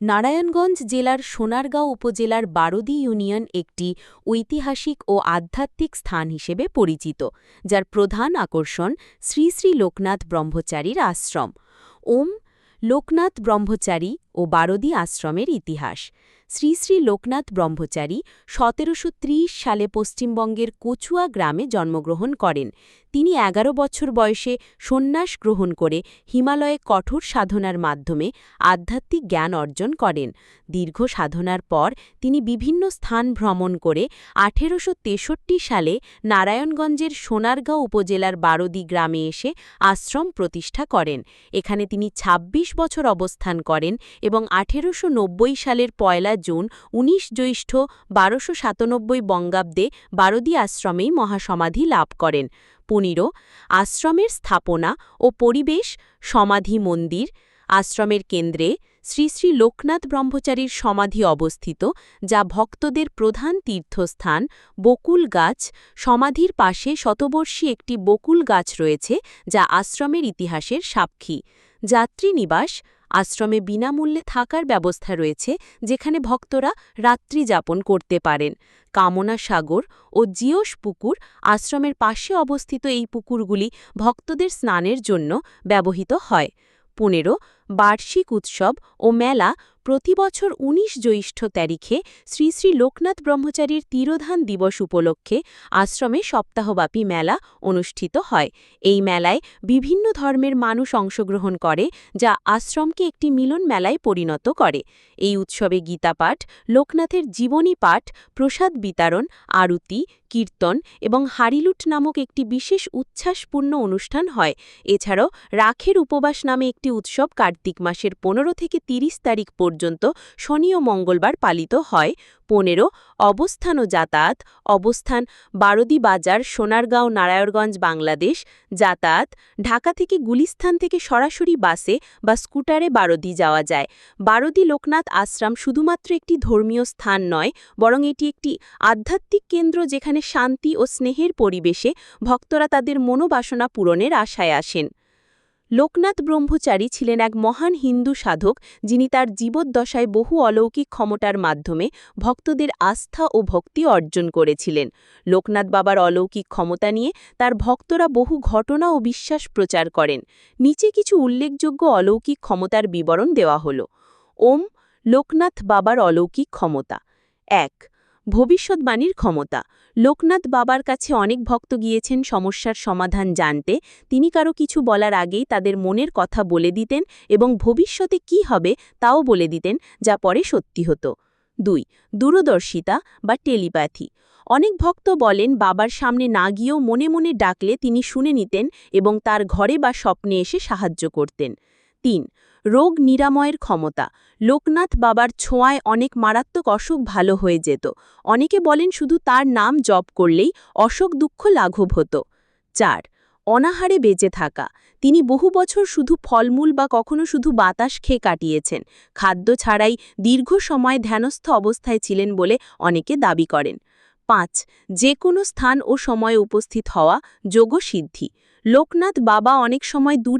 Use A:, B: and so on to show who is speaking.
A: নারায়ণগঞ্জ জেলার সোনারগাঁও উপজেলার বারদি ইউনিয়ন একটি ঐতিহাসিক ও আধ্যাত্মিক স্থান হিসেবে পরিচিত, যার প্রধান আকর্ষণ শ্রী শ্রী লোকনাথ ব্রহ্মচারীর আশ্রম। ওম, লোকনাথ ব্রহ্মচারী ও বারদি আশ্রমের ইতিহাস। শ্রী শ্রী লোকনাথ ব্রহ্মচারী সতেরোশো ত্রিশ সালে পশ্চিমবঙ্গের কচুয়া গ্রামে জন্মগ্রহণ করেন। তিনি এগারো বছর বয়সে সন্ন্যাস গ্রহণ করে হিমালয়ে কঠোর সাধনার মাধ্যমে আধ্যাত্মিক জ্ঞান অর্জন করেন। দীর্ঘ সাধনার পর তিনি বিভিন্ন স্থান ভ্রমণ করে আঠেরোশো তেষট্টি সালে নারায়ণগঞ্জের সোনারগাঁও উপজেলার বারদি গ্রামে এসে আশ্রম প্রতিষ্ঠা করেন। এখানে তিনি ২৬ বছর অবস্থান করেন এবং আঠেরোশো নব্বই সালের পয়লা জুন ১৯ জ্যৈষ্ঠ বারোশো সাতানব্বই বঙ্গাব্দে বারদি আশ্রমেই মহাসমাধি লাভ করেন। পনেরো, আশ্রমের স্থাপনা ও পরিবেশ, সমাধি মন্দির, আশ্রমের কেন্দ্রে শ্রী শ্রী লোকনাথ ব্রহ্মচারীর সমাধি অবস্থিত, যা ভক্তদের প্রধান তীর্থস্থান, বকুল গাছ, সমাধির পাশে শতবর্ষী একটি বকুল গাছ রয়েছে, যা আশ্রমের ইতিহাসের সাক্ষী। যাত্রী নিবাস আশ্রমে বিনামূল্যে থাকার ব্যবস্থা রয়েছে যেখানে ভক্তরা রাত্রি যাপন করতে পারেন। কামনা সাগর ও জিওস পুকুর আশ্রমের পাশে অবস্থিত এই পুকুরগুলি ভক্তদের স্নানের জন্য ব্যবহৃত হয়। পনেরো বার্ষিক উৎসব ও মেলা প্রতি বছর ১৯ জ্যৈষ্ঠ তারিখে শ্রী শ্রী লোকনাথ ব্রহ্মচারীর তিরোধান দিবস উপলক্ষে আশ্রমে সপ্তাহব্যাপী মেলা অনুষ্ঠিত হয়। এই মেলায় বিভিন্ন ধর্মের মানুষ অংশগ্রহণ করে, যা আশ্রমকে একটি মিলন মেলায় পরিণত করে। এই উৎসবে গীতাপাঠ লোকনাথের জীবনী পাঠ, প্রসাদ বিতরণ, আরতি, কীর্তন এবং হারিলুট নামক একটি বিশেষ উচ্ছ্বাসপূর্ণ অনুষ্ঠান হয়। এছাড়াও রাখের উপবাস নামে একটি উৎসব কার্তিক মাসের পনেরো থেকে ৩০ তারিখ পর্যন্ত শনি ও মঙ্গলবার পালিত হয়। পনেরো, অবস্থান ও যাতায়াত। অবস্থান, বারদি বাজার, সোনারগাঁও, নারায়ণগঞ্জ, বাংলাদেশ। যাতায়াত, ঢাকা থেকে গুলিস্থান থেকে সরাসরি বাসে বা স্কুটারে বারদি যাওয়া যায়। বারদি লোকনাথ আশ্রম শুধুমাত্র একটি ধর্মীয় স্থান নয়, বরং এটি একটি আধ্যাত্মিক কেন্দ্র যেখানে শান্তি ও স্নেহের পরিবেশে ভক্তরা তাদের মনোবাসনা পূরণের আশায় আসেন। লোকনাথ ব্রহ্মচারী ছিলেন এক মহান হিন্দু সাধক যিনি তার জীবদ্দশায় বহু অলৌকিক ক্ষমতার মাধ্যমে ভক্তদের আস্থা ও ভক্তি অর্জন করেছিলেন। লোকনাথ বাবার অলৌকিক ক্ষমতা নিয়ে তার ভক্তরা বহু ঘটনা ও বিশ্বাস প্রচার করেন। নিচে কিছু উল্লেখযোগ্য অলৌকিক ক্ষমতার বিবরণ দেওয়া হল। ওম, লোকনাথ বাবার অলৌকিক ক্ষমতা। এক ভবিষ্যৎবাণীর ক্ষমতা। লোকনাথ বাবার কাছে অনেক ভক্ত গিয়েছেন, সমস্যার সমাধান জানতে। তিনি কারও কিছু বলার আগেই তাদের মনের কথা বলে দিতেন এবং ভবিষ্যতে কি হবে তাও বলে দিতেন, যা পরে সত্যি হতো। দুই, দূরদর্শিতা বা টেলিপ্যাথি। অনেক ভক্ত বলেন, বাবার সামনে না গিয়েও মনে মনে ডাকলে তিনি শুনে নিতেন এবং তার ঘরে বা স্বপ্নে এসে সাহায্য করতেন। তিন রোগ নিরাময়ের ক্ষমতা। লোকনাথ বাবার ছোঁয়ায় অনেক মারাত্মক অসুখ ভালো হয়ে যেত। অনেকে বলেন শুধু তার নাম জপ করলেই অসুখ দুঃখ লাঘব হতো। চার, অনাহারে বেঁচে থাকা। তিনি বহু বছর শুধু ফলমূল বা কখনো শুধু বাতাস খেয়ে কাটিয়েছেন। খাদ্য ছাড়াই দীর্ঘ সময় ধ্যানস্থ অবস্থায় ছিলেন বলে অনেকে দাবি করেন। পাঁচ যে কোনো স্থান ও সময়ে উপস্থিত হওয়া যোগসিদ্ধি। লোকনাথ বাবা অনেক সময় দূরে